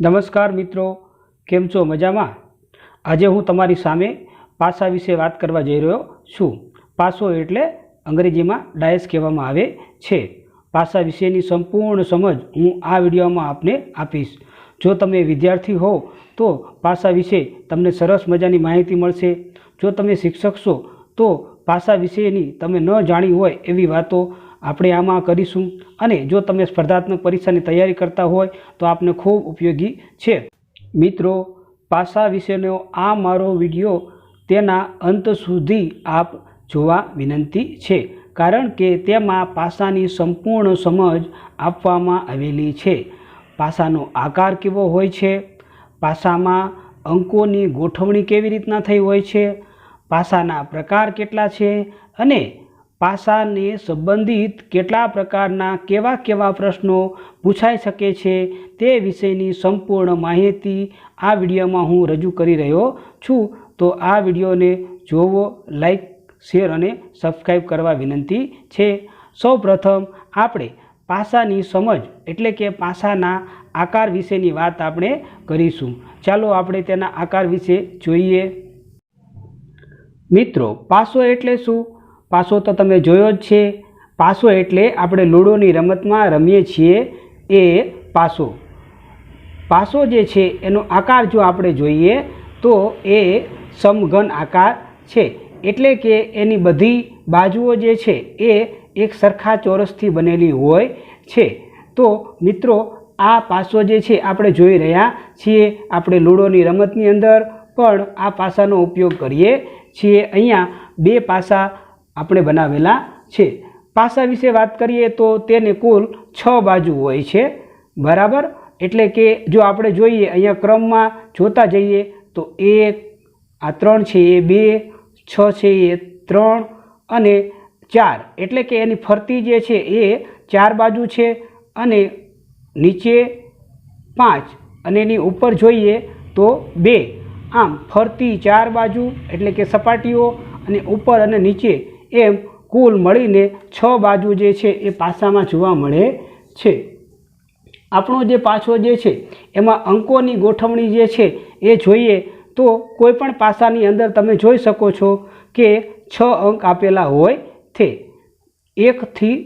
નમસ્કાર મિત્રો, કેમ છો? મજામાં? આજે હું તમારી સામે પાસા વિશે વાત કરવા જઈ રહ્યો છું. પાસો એટલે અંગ્રેજીમાં ડાયસ કહેવામાં આવે છે. પાસા વિશેની સંપૂર્ણ સમજ હું આ વિડીયોમાં આપને આપીશ. જો તમે વિદ્યાર્થી હો, તો પાસા વિશે તમને સરસ મજાની માહિતી મળશે. જો તમે શિક્ષક છો, તો પાસા વિશેની તમે ન જાણી હોય એવી વાતો આપણે આમાં કરીશું. અને જો તમે સ્પર્ધાત્મક પરીક્ષાની તૈયારી કરતા હોય, તો આપને ખૂબ ઉપયોગી છે. મિત્રો, પાસા વિશેનો આ મારો વીડિયો તેના અંત સુધી આપ જોવા વિનંતી છે, કારણ કે તેમાં પાસાની સંપૂર્ણ સમજ આપવામાં આવેલી છે. પાસાનો આકાર કેવો હોય છે? પાસામાં અંકોની ગોઠવણી કેવી રીતના થઈ હોય છે? પાસાના પ્રકાર કેટલા છે? અને પાસાને સંબંધિત કેટલા પ્રકારના કેવા કેવા પ્રશ્નો પૂછાઈ શકે છે તે વિષયની સંપૂર્ણ માહિતી આ વિડીયોમાં હું રજૂ કરી રહ્યો છું. તો આ વિડીયોને જોવો, લાઈક, શેર અને સબસ્ક્રાઈબ કરવા વિનંતી છે. સૌપ્રથમ આપણે પાસાની સમજ એટલે કે પાસાના આકાર વિશેની વાત આપણે કરીશું. ચાલો આપણે તેના આકાર વિશે જોઈએ. મિત્રો, પાસો એટલે શું? પાસો તો તમે જોયો જ છે. પાસો એટલે આપણે લૂડોની રમતમાં રમીએ છીએ એ પાસો. પાસો જે છે એનો આકાર જો આપણે જોઈએ તો એ સમઘન આકાર છે. એટલે કે એની બધી બાજુઓ જે છે એ એક સરખા ચોરસથી બનેલી હોય છે. તો મિત્રો, આ પાસો જે છે આપણે જોઈ રહ્યા છીએ આપણે લૂડોની રમતની અંદર. પણ આ પાસાનો ઉપયોગ કરીએ છીએ. અહીંયા બે પાસા આપણે બનાવેલા છે. પાસા વિશે વાત કરીએ તો તેને કુલ છ બાજુ હોય છે. બરાબર? એટલે કે જો આપણે જોઈએ, અહીંયા ક્રમમાં જોતા જઈએ, તો એક, આ ત્રણ છે એ બે, છ છે એ ત્રણ અને ચાર. એટલે કે એની ફરતી જે છે એ ચાર બાજુ છે અને નીચે પાંચ. અને એની ઉપર જોઈએ તો બે. આમ ફરતી ચાર બાજુ એટલે કે સપાટીઓ અને ઉપર અને નીચે એમ કુલ મળીને છ બાજુ જે છે એ પાસામાં જોવા મળે છે. આપણો જે પાછો જે છે, એમાં અંકોની ગોઠવણી જે છે એ જોઈએ તો કોઈપણ પાસાની અંદર તમે જોઈ શકો છો કે છ અંક આપેલા હોય છે. એકથી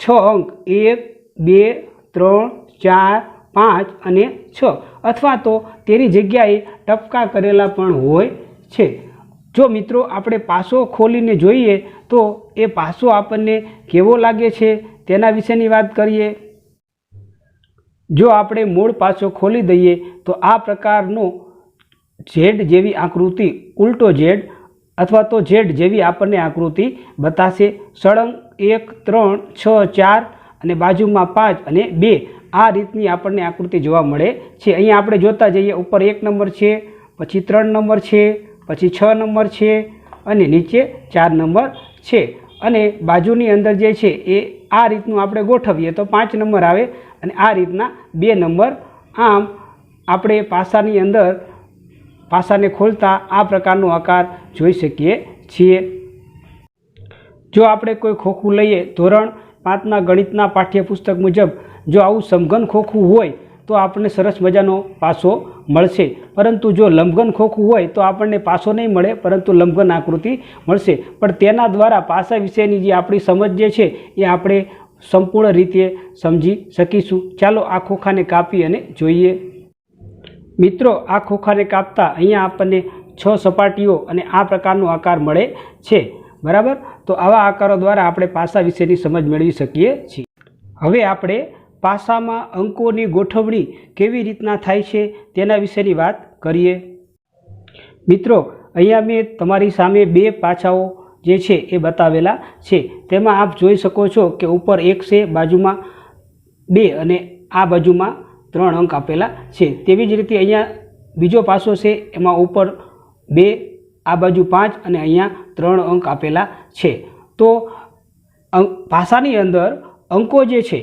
છ અંક, એક, બે, ત્રણ, ચાર, પાંચ અને છ અથવા તો તેની જગ્યાએ ટપકા કરેલા પણ હોય છે. જો મિત્રો આપણે પાસો ખોલીને જોઈએ તો એ પાસો આપણને કેવો લાગે છે તેના વિશેની વાત કરીએ. જો આપણે મૂળ પાસો ખોલી દઈએ તો આ પ્રકારનો ઝેડ જેવી આકૃતિ, ઉલટો ઝેડ અથવા તો ઝેડ જેવી આપણને આકૃતિ બતાશે. સળંગ એક, ત્રણ, છ, ચાર અને બાજુમાં પાંચ અને બે આ રીતની આપણને આકૃતિ જોવા મળે છે. અહીંયા આપણે જોતા જઈએ, ઉપર એક નંબર છે, પછી ત્રણ નંબર છે પછી છ નંબર છે અને નીચે ચાર નંબર છે. અને બાજુની અંદર જે છે એ આ રીતનું આપણે ગોઠવીએ તો પાંચ નંબર આવે અને આ રીતના બે નંબર. આમ આપણે પાસાની અંદર, પાસાને ખોલતા આ પ્રકારનો આકાર જોઈ શકીએ છીએ. જો આપણે કોઈ ખોખું લઈએ, ધોરણ પાંચના ગણિતના પાઠ્યપુસ્તક મુજબ જો આવું સમઘન ખોખું હોય તો આપણને સરસ મજાનો પાસો મળશે. પરંતુ જો લંબઘન ખોખું હોય તો આપણને પાસો નહીં મળે, પરંતુ લંબઘન આકૃતિ મળશે. પણ તેના દ્વારા પાસા વિશેની જે આપણી સમજ જે છે એ આપણે સંપૂર્ણ રીતે સમજી શકીશું. ચાલો આ ખોખાને કાપી અને જોઈએ. મિત્રો, આ ખોખાને કાપતા અહીંયા આપણને છ સપાટીઓ અને આ પ્રકારનો આકાર મળે છે. બરાબર? તો આવા આકારો દ્વારા આપણે પાસા વિશેની સમજ મેળવી શકીએ છીએ. હવે આપણે પાસામાં અંકોની ગોઠવણી કેવી રીતના થાય છે તેના વિશેની વાત કરીએ. મિત્રો, અહીંયા મેં તમારી સામે બે પાછાઓ જે છે એ બતાવેલા છે. તેમાં આપ જોઈ શકો છો કે ઉપર એક છે, બાજુમાં બે અને આ બાજુમાં ત્રણ અંક આપેલા છે. તેવી જ રીતે અહીંયા બીજો પાસો છે, એમાં ઉપર બે, આ બાજુ પાંચ અને અહીંયા ત્રણ અંક આપેલા છે. તો ભાષાની અંદર અંકો જે છે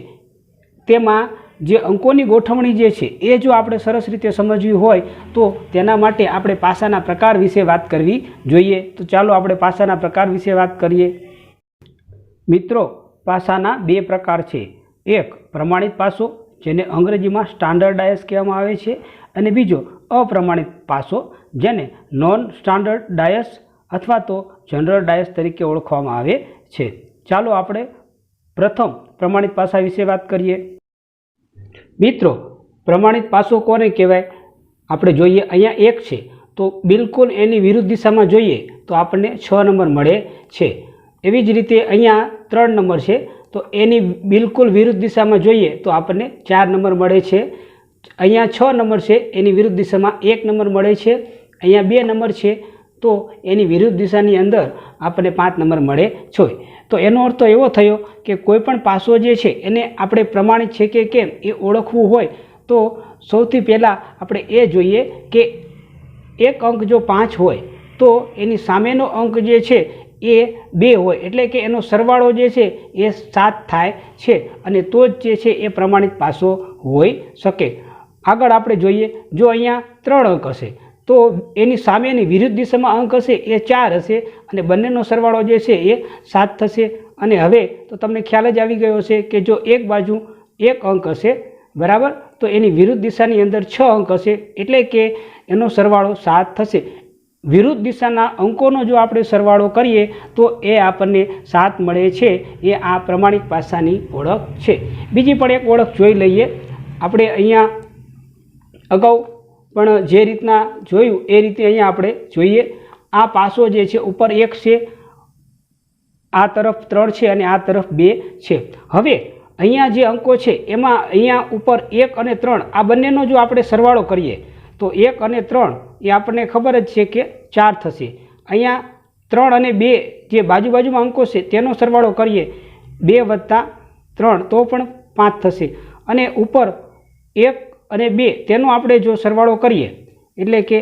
તેમાં જે અંકોની ગોઠવણી જે છે, એ જો આપણે સરસ રીતે સમજવી હોય, તો તેના માટે આપણે પાસાના પ્રકાર વિશે વાત કરવી જોઈએ. તો ચાલો આપણે પાસાના પ્રકાર વિશે વાત કરીએ. મિત્રો, પાસાના બે પ્રકાર છે. એક, પ્રમાણિત પાસો, જેને અંગ્રેજીમાં સ્ટાન્ડર્ડ ડાયસ કહેવામાં આવે છે, અને બીજો, અપ્રમાણિત પાસો, જેને નોન સ્ટાન્ડર્ડ ડાયસ અથવા તો જનરલ ડાયસ તરીકે ઓળખવામાં આવે છે. ચાલો આપણે પ્રથમ પ્રમાણિત પાસા વિશે વાત કરીએ. મિત્રો, પ્રમાણિત પાસો કોને કહેવાય? આપણે જોઈએ, અહીંયા એક છે. તો બિલકુલ એની વિરુદ્ધ દિશામાં જોઈએ તો આપણને છ નંબર મળે છે. એવી જ રીતે અહીંયા ત્રણ નંબર છે. તો એની બિલકુલ વિરુદ્ધ દિશામાં જોઈએ તો આપણને ચાર નંબર મળે છે. અહીંયા છ નંબર છે. એની વિરુદ્ધ દિશામાં એક નંબર મળે છે. અહીંયા બે નંબર છે. તો એની વિરુદ્ધ દિશાની અંદર આપણને પાંચ નંબર મળે છે તો એનો અર્થ એવો થયો કે કોઈ પણ પાસો જે છે એને આપણે પ્રમાણિત છે કે કેમ એ ઓળખવું હોય, તો સૌથી પહેલાં આપણે એ જોઈએ કે એક અંક જો પાંચ હોય, તો એની સામેનો અંક જે છે એ બે હોય, એટલે કે એનો સરવાળો જે છે એ સાત થાય છે અને તો જ જે છે એ પ્રમાણિત પાસો હોઈ શકે. આગળ આપણે જોઈએ, જો અહીંયા ત્રણ અંક હશે તો એની સામેની વિરુદ્ધ દિશામાં અંક હશે, એ ચાર હશે અને બંનેનો સરવાળો જે છે એ સાત થશે. અને હવે તો તમને ખ્યાલ જ આવી ગયો છે કે જો એક બાજુ એક અંક હશે, બરાબર? તો એની વિરુદ્ધ દિશાની અંદર છ અંક હશે, એટલે કે એનો સરવાળો સાત થશે. વિરુદ્ધ દિશાના અંકોનો જો આપણે સરવાળો કરીએ, તો એ આપણને સાત મળે છે. એ આ પ્રમાણિક પાસાની ઓળખ છે. બીજી પણ એક ઓળખ જોઈ લઈએ. આપણે અહીંયા અગાઉ પણ જે રીતના જોયું એ રીતે અહીંયા આપણે જોઈએ. આ પાસો જે છે, ઉપર એક છે, આ તરફ ત્રણ છે અને આ તરફ બે છે. હવે અહીંયા જે અંકો છે, એમાં અહીંયા ઉપર એક અને ત્રણ, આ બંનેનો જો આપણે સરવાળો કરીએ, તો એક અને ત્રણ એ આપણને ખબર જ છે કે ચાર થશે. અહીંયા ત્રણ અને બે જે બાજુ બાજુમાં અંકો છે, તેનો સરવાળો કરીએ, બે વત્તા ત્રણ, તો પણ પાંચ થશે. અને ઉપર એક અને બે, તેનો આપણે જો સરવાળો કરીએ, એટલે કે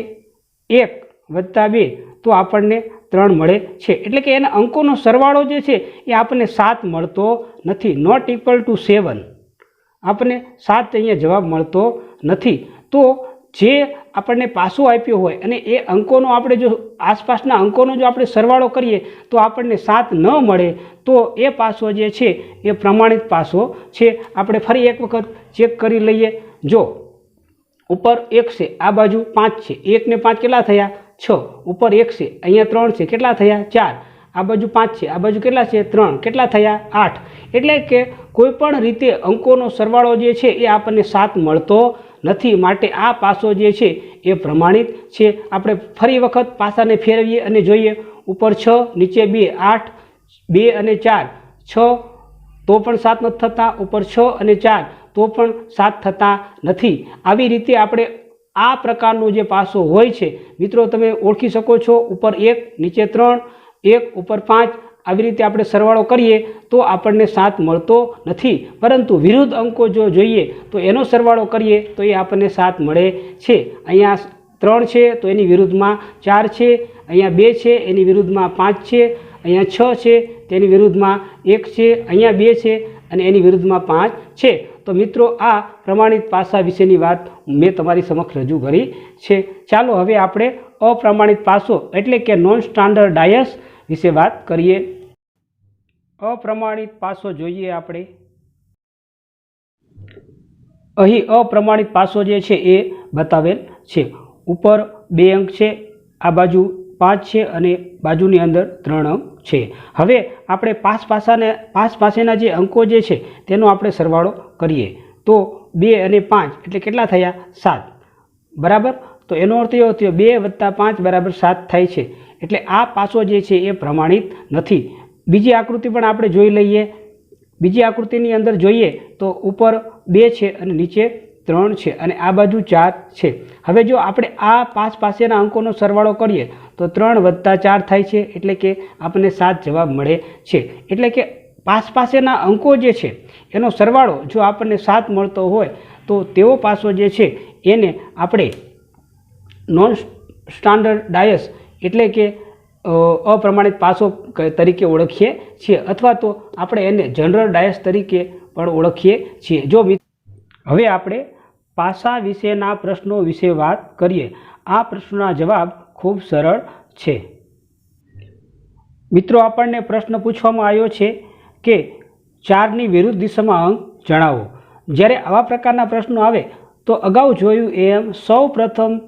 એક વત્તા બે, તો આપણને ત્રણ મળે છે. એટલે કે એના અંકોનો સરવાળો જે છે, એ આપણને સાત મળતો નથી. નોટ ઇક્વલ ટુ સેવન આપણને સાત અહીંયા જવાબ મળતો નથી. તો જે આપણને પાસો આપ્યો હોય, અને એ અંકોનો આપણે જો, આસપાસના અંકોનો જો આપણે સરવાળો કરીએ, તો આપણને સાત ન મળે, તો એ પાસો જે છે, એ પ્રમાણિત પાસો છે. આપણે ફરી એક વખત ચેક કરી લઈએ. જો, ઉપર એક છે, આ બાજુ પાંચ છે. એક ને પાંચ કેટલા થયા? છ. ઉપર એક છે, અહીંયા ત્રણ છે, કેટલા થયા? ચાર. આ બાજુ પાંચ છે, આ બાજુ કેટલા છે? ત્રણ. કેટલા થયા? આઠ. એટલે કે કોઈપણ રીતે અંકોનો સરવાળો જે છે એ આપણને સાત મળતો નથી. માટે આ પાસો જે છે એ પ્રમાણિત છે. આપણે ફરી વખત પાસાને ફેરવીએ અને જોઈએ. ઉપર છ, નીચે બે, આઠ, બે અને ચાર. છ તો પણ સાત નથી થતા. ઉપર છ અને ચાર તો પણ સાથ થતા નથી. આવી રીતે આપણે આ પ્રકારનો જે પાસો હોય છે, મિત્રો તમે ઓળખી શકો છો, ઉપર એક, નીચે ત્રણ, એક, ઉપર પાંચ, આવી રીતે આપણે સરવાળો કરીએ તો આપણને સાત મળતો નથી. પરંતુ વિરુદ્ધ અંકો જો જોઈએ તો એનો સરવાળો કરીએ તો એ આપણને સાત મળે છે. અહીંયા ત્રણ છે તો એની વિરુદ્ધમાં ચાર છે, અહીંયા બે છે, એની વિરુદ્ધમાં પાંચ છે અહીંયા છ છે, તેની વિરુદ્ધમાં એક છે, અહીંયા બે છે અને એની વિરુદ્ધમાં પાંચ છે. તો મિત્રો, આ પ્રમાણિત પાસા વિશેની વાત મેં તમારી સમક્ષ રજૂ કરી છે. ચાલો હવે આપણે અપ્રમાણિત પાસો એટલે કે નોન સ્ટાન્ડર્ડ ડાયસ વિશે વાત કરીએ. અપ્રમાણિત પાસો જોઈએ આપણે. અહીં અપ્રમાણિત પાસો જે છે એ બતાવેલ છે. ઉપર બે અંક છે, આ બાજુ પાંચ છે અને બાજુની અંદર ત્રણ અંક છે. હવે આપણે પાસ પાસાને, પાસ પાસેના જે અંકો જે છે, તેનો આપણે સરવાળો કરીએ. તો બે અને પાંચ એટલે કેટલા થયા? સાત. બરાબર? તો એનો અર્થ એવો થયો, બે વત્તા પાંચ બરાબર સાત થાય છે. એટલે આ પાસો જે છે એ પ્રમાણિત નથી. બીજી આકૃતિ પણ આપણે જોઈ લઈએ. બીજી આકૃતિની અંદર જોઈએ તો ઉપર બે છે અને નીચે ત્રણ છે અને આ બાજુ ચાર છે. હવે જો આપણે આ પાંચ પાસેના અંકોનો સરવાળો કરીએ, તો ત્રણ વત્તા ચાર થાય છે એટલે કે આપણને સાત જવાબ મળે છે. એટલે કે પાસ પાસેના અંકો જે છે, એનો સરવાળો જો આપણને સાત મળતો હોય, તો તેવો પાસો જે છે, એને આપણે નોન સ્ટાન્ડર્ડ ડાયસ એટલે કે અપ્રમાણિત પાસો તરીકે ઓળખીએ છીએ, અથવા તો આપણે એને જનરલ ડાયસ તરીકે પણ ઓળખીએ છીએ. જો હવે આપણે પાસા વિશેના પ્રશ્નો વિશે વાત કરીએ. આ પ્રશ્નના જવાબ ખૂબ સરળ છે. મિત્રો, આપણને પ્રશ્ન પૂછવામાં આવ્યો છે કે ચારની વિરુદ્ધ દિશામાં અંક જણાવો. જ્યારે આવા પ્રકારના પ્રશ્નો આવે, તો અગાઉ જોયું એમ સૌ પ્રથમ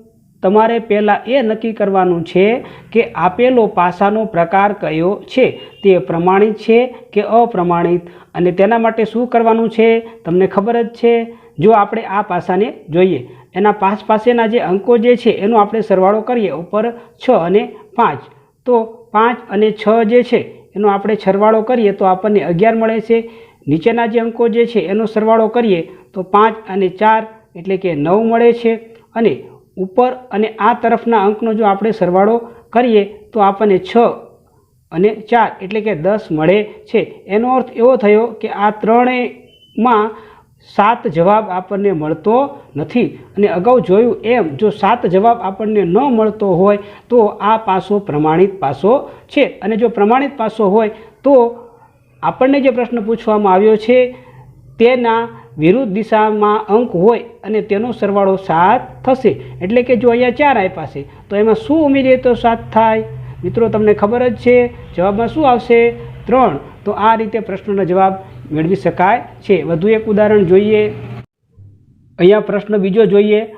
તમારે પહેલાં એ નક્કી કરવાનું છે કે આપેલો પાસાનો પ્રકાર કયો છે. તે પ્રમાણિત છે કે અપ્રમાણિત? અને તેના માટે શું કરવાનું છે? તમને ખબર જ છે? જો આપણે આ પાસાને જોઈએ, એના પાસ પાસેના જે અંકો જે છે, એનો આપણે સરવાળો કરીએ ઉપર છ અને પાંચ. તો પાંચ અને છ જે છે, એનો આપણે સરવાળો કરીએ તો આપણને અગિયાર મળે છે. નીચેના જે અંકો જે છે, એનો સરવાળો કરીએ તો પાંચ અને ચાર એટલે કે નવ મળે છે. અને ઉપર અને આ તરફના અંકનો જો આપણે સરવાળો કરીએ તો આપણને છ અને ચાર એટલે કે દસ મળે છે. એનો અર્થ એવો થયો કે આ ત્રણેયમાં સાત જવાબ આપણને મળતો નથી. અને અગાઉ જોયું એમ, જો સાત જવાબ આપણને ન મળતો હોય, તો આ પાસો પ્રમાણિત પાસો છે. અને જો પ્રમાણિત પાસો હોય, તો આપણને જે પ્રશ્ન પૂછવામાં આવ્યો છે, તેના વિરુદ્ધ દિશામાં અંક હોય અને તેનો સરવાળો સાત થશે. એટલે કે જો અહીંયા ચાર આપ્યા છે, તો એમાં શું ઉમેરીએ તો સાત થાય? મિત્રો, તમને ખબર જ છે, જવાબમાં શું આવશે? ત્રણ. તો આ રીતે પ્રશ્નનો જવાબ મેળવી શકાય છે. વધુ એક ઉદાહરણ જોઈએ. અહીંયા પ્રશ્ન બીજો જોઈએ.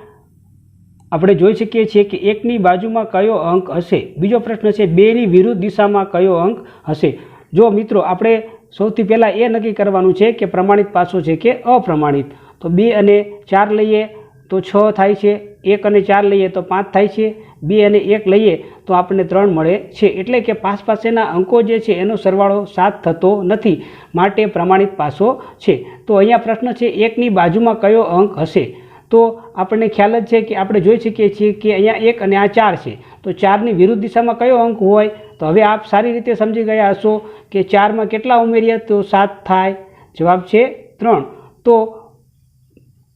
આપણે જોઈ શકીએ છીએ કે એકની બાજુમાં કયો અંક હશે? બીજો પ્રશ્ન છે, બેની વિરુદ્ધ દિશામાં કયો અંક હશે? જો મિત્રો, આપણે સૌથી પહેલાં એ નક્કી કરવાનું છે કે પ્રમાણિત પાસો છે કે અપ્રમાણિત. તો બે અને ચાર લઈએ. તો છ થાય છે, એક અને ચાર લઈએ તો પાંચ થાય છે, બે અને એક લઈએ તો આપણને ત્રણ મળે છે. એટલે કે પાસ પાસેના અંકો જે છે એનો સરવાળો સાત થતો નથી, માટે પ્રમાણિત પાસો છે. તો અહીંયા પ્રશ્ન છે, એકની બાજુમાં કયો અંક હશે? તો આપણને ખ્યાલ જ છે કે આપણે જોઈ શકીએ છીએ કે અહીંયા એક અને આ ચાર છે. તો ચારની વિરુદ્ધ દિશામાં કયો અંક હોય? તો હવે આપ સારી રીતે સમજી ગયા હશો કે ચારમાં કેટલા ઉમેરીએ તો સાત થાય. જવાબ છે ત્રણ. તો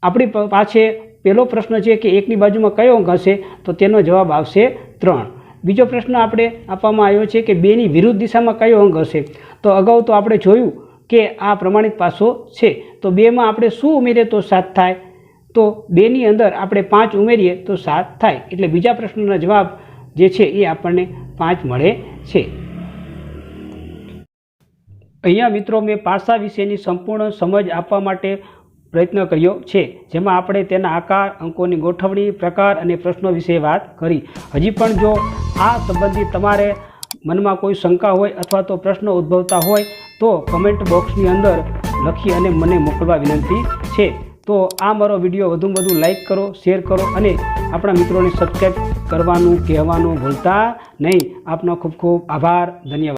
આપણી પાસે પહેલો પ્રશ્ન છે કે એકની બાજુમાં કયો અંક હશે, તો તેનો જવાબ આવશે ત્રણ. બીજો પ્રશ્ન આપણે આપવામાં આવ્યો છે કે બેની વિરુદ્ધ દિશામાં કયો અંક હશે? તો અગાઉ તો આપણે જોયું કે આ પ્રમાણિત પાસો છે. તો બેમાં આપણે શું ઉમેરીએ તો સાત થાય? તો બેની અંદર આપણે પાંચ ઉમેરીએ તો સાત થાય. એટલે બીજા પ્રશ્નના જવાબ જે છે એ આપણને પાંચ મળે છે. અહીંયા મિત્રો મેં પાસા વિશેની સંપૂર્ણ સમજ આપવા માટે પ્રયત્ન કર્યો છે. જેમાં આપણે તેના આકાર, અંકોની ગોઠવણી, પ્રકાર અને પ્રશ્નો વિશે વાત કરી. હજી પણ જો આ સંબંધિત તમારે મનમાં કોઈ શંકા હોય અથવા તો પ્રશ્નો ઉદ્ભવતા હોય, તો કમેન્ટ બોક્સની અંદર લખી અને મને મોકલવા વિનંતી છે. તો આ મારો વીડિયો વધુમાં વધુ લાઇક કરો શેર કરો અને આપણા મિત્રોને સબસ્ક્રાઈબ કરવાનું, કહેવાનું ભૂલતા નહીં. આપનો ખૂબ ખૂબ આભાર. ધન્યવાદ.